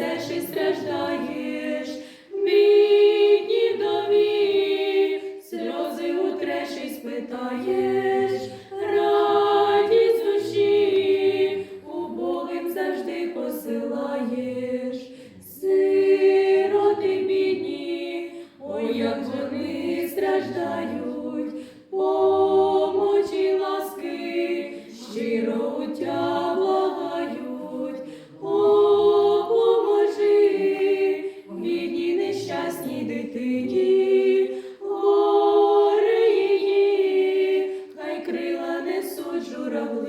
несеш і страждаєш, бідні домі, сльози утреш і спитаєш, Раді душі, убогим завжди посилаєш.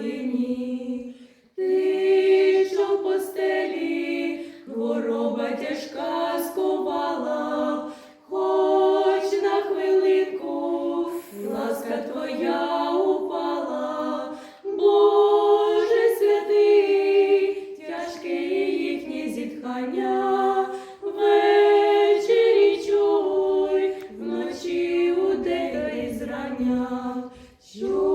глибині, ти, що в постелі, хвороба тяжка сковала, хоч на хвилинку, ласка твоя упала, Боже святий, тяжке їхнє зітхання. Ввечері чуй, вночі у день зрання. Чуй.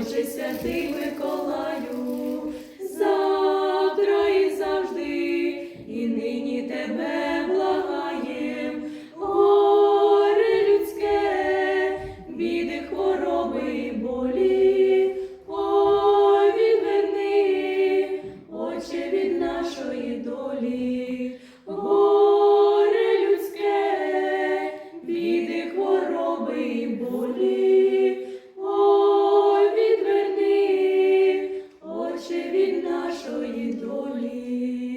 Отче святий Миколаю, завтра і завжди, і нині тебе благаєм, горе людське, біди, хвороби болі, повід вини, Отче від нашої долі. від нашої долі.